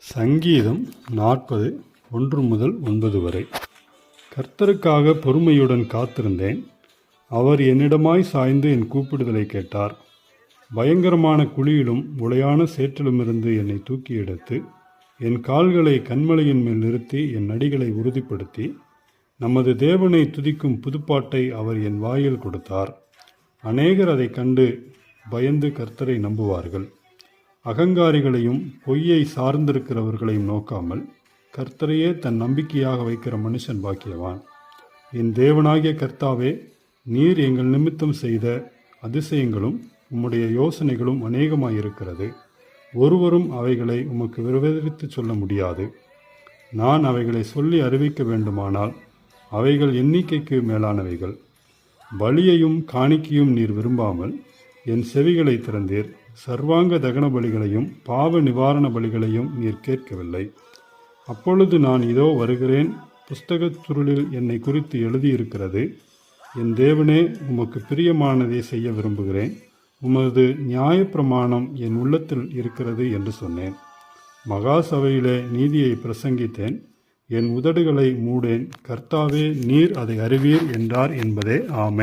சங்கீதம் நாற்பது ஒன்று முதல் ஒன்பது வரை. கர்த்தருக்காக பொறுமையுடன் காத்திருந்தேன். அவர் என்னிடமாய் சாய்ந்து என் கூப்பிடுதலை கேட்டார். பயங்கரமான குழியிலும் உளையான சேற்றிலுமிருந்து என்னை தூக்கி எடுத்து என் கால்களை கண்மலையின் மேல் நிறுத்தி என் நடிகளை உறுதிப்படுத்தி நமது தேவனை துதிக்கும் புதுப்பாட்டை அவர் என் வாயில் கொடுத்தார். அநேகர் அதைக் கண்டு பயந்து கர்த்தரை நம்புவார்கள். அகங்காரிகளையும் பொய்யை சார்ந்திருக்கிறவர்களையும் நோக்காமல் கர்த்தரையே தன் நம்பிக்கையாக வைக்கிற மனுஷன் பாக்கியவான். என் தேவனாகிய கர்த்தாவே நீர் எங்கள் நிமித்தம் செய்த அதிசயங்களும் உம்முடைய யோசனைகளும் அநேகமாயிருக்கிறது. ஒருவரும் அவைகளை உமக்கு விவரித்துச் சொல்ல முடியாது. நான் அவைகளை சொல்லி அறிவிக்க வேண்டுமானால் அவைகள் எண்ணிக்கைக்கு மேலானவைகள். பலியையும் காணிக்கையும் நீர் விரும்பாமல் என் செவிகளை திறந்தீர். சர்வாங்க தகன பலிகளையும் பாவ நிவாரண பலிகளையும் நீர் கேட்கவில்லை. அப்பொழுது நான் இதோ வருகிறேன். புஸ்தகத் சுருளில் என்னை குறித்து எழுதியிருக்கிறது. என் தேவனே உமக்கு பிரியமானதை செய்ய விரும்புகிறேன். உமது நியாயப்பிரமாணம் என் உள்ளத்தில் இருக்கிறது என்று சொன்னேன். மகா சபையிலே நீதியை பிரசங்கித்தேன். என் உதடுகளை மூடேன். கர்த்தாவே நீர் அதை அறிவீர் என்றார் என்பதே. ஆமே